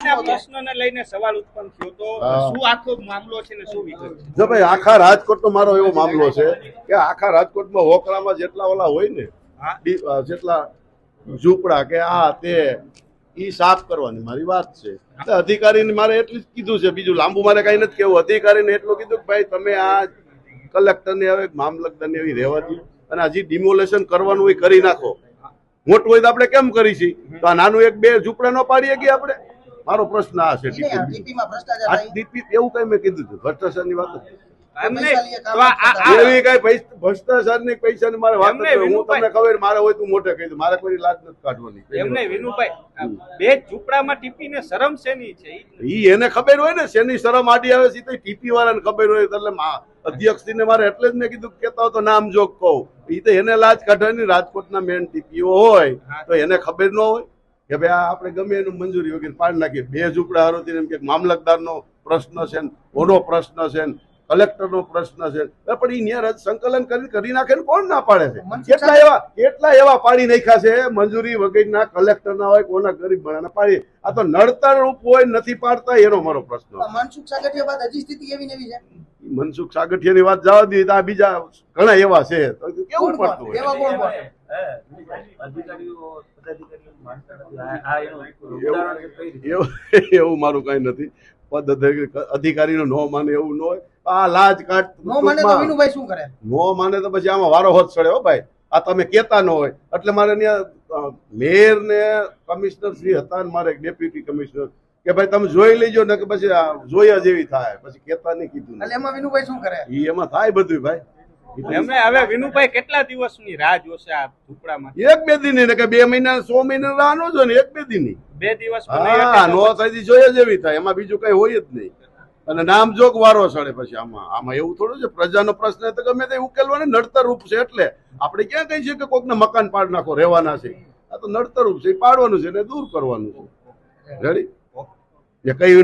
આ પ્રશ્નને લઈને સવાલ ઉત્પન્ન થયો તો હા. શું આખો મામલો છે ને શું વિગત છે? જો ભાઈ આખા રાજકોટનો મારો એવો મામલો છે કે આખા રાજકોટમાં હોકરામાં જેટલા ઓલા હોય ને જેટલા ઝૂંપડા કે આ તે ઈ સાફ કરવાની મારી વાત છે. એટલે અધિકારીને મારે એટલું જ કીધું છે બીજું લાંબુ મારે કઈ નથી કેવું અધિકારીને એટલું કીધું કે ભાઈ તમે આ કલેક્ટરને હવે મામલતદારને એવી રહેવા દો અને હજી ડિમોલેશન કરવાનું હોય કરી નાખો. મોટું હોય તો આપણે કેમ કરી છીએ તો આ નાનું એક બે ઝૂંપડા ન પાડીએ કે આપણે? મારો પ્રશ્ન આ છે ભ્રષ્ટાચાર એવું કઈ મેં કીધું વાત પૈસા ભ્રષ્ટાચારની મારે વાત એમને હું તમને ખબર મારે હોય તું મોઢે કહી દઉં. મારે કોઈ લાજ નથી કાઢવાની. એમ વિનુભાઈ. બે ઝૂંપડામાં ટીપીને શરમ શેની છે? ઈ એને ખબર હોય ને શેની શરમ આડી આવે છે તો ટીપી વાળાને ખબર હોય. એટલે અધ્યક્ષને મારે એટલે જ મેં કીધું કે કેતા તો નામ જોગ કહું. ઈ તો એને લાજ કાઢવાની રાજકોટના મેન ટીપીઓ હોય તો એને ખબર ન હોય. કે ભાઈ આ આપણે ગમે એનું મંજૂરી વગેરે પાડી નાખીએ. બે ઝૂંપડા હારોથી એમ કે મામલતદારનો પ્રશ્ન છે ને ઓનો પ્રશ્ન છે ને કલેક્ટરનો પ્રશ્ન છે પણ એ ન્યા રદ સંકલન કરી કરી નાખે ને કોણ ના પાડે છે? કેટલા એવા કેટલા એવા પાડી નાખ્યા છે? મંજૂરી વગેરેના કલેક્ટરના હોય કોના ગરીબ ભણાના પાડી આ તો નડતર રૂપ હોય નથી પાડતા એનો મારો પ્રશ્ન મનસુખ સાગઠિયા બાદ હજી સ્થિતિ એવી નવી છે? મનસુખ સાગઠિયાની વાત જવા દીધી તો આ બીજા ઘણા એવા છે. તો કેવું પડતું હોય? એવા કોણ કોણ? અધિકારીઓ પદાધિકારીઓ માનતા નથી આ- આ એનું ઉદાહરણ છે કઈ રીતે? એવું એવું મારું કઈ નથી. પદ અધિકારી- અધિકારીનો નો માને એવું ન હોય. આ લાજ કાઢ નો માને તો વિનુભાઈ શું કરે? નો માને તો પછી આમાં વારો હોત સડે હો ભાઈ. આ તમે કેતા ન હોય. એટલે મારે ત્યાં મેયર ને કમિશનર શ્રી હતા ને મારે ડેપ્યુટી કમિશનર કે ભાઈ તમે જોઈ લેજો ને કે પછી આ જોયા જેવી થાય. પછી કેતા નહીં કીધું એટલે એમાં વિનુભાઈ શું કરે? એ એમાં થાય બધું ભાઈ. એમને હવે વિનુભાઈ કેટલા દિવસની રાહ જોશે આ ઝૂંપડામાં એક બે દિન કે બે મહિના સો મહિના રાહ જો ને એક બે દિન બે દિવસ હા નો થાય જોઈએ જેવી થાય એમાં બીજું કઈ હોય જ નહીં. અને નામ જોગ વારો ચડે પછી આમાં આમાં એવું થોડું છે પ્રજાનો પ્રશ્ન તો ગમે તે ઉકેલવાનો નડતર રૂપ છે એટલે. આપણે ક્યાં કહીએ છીએ કે કોકને મકાન પાડ નાખો રહેવાના છે. આ તો નડતર રૂપ છે એ પાડવાનું છે ને દૂર કરવાનું છે. રેડી એ કઈ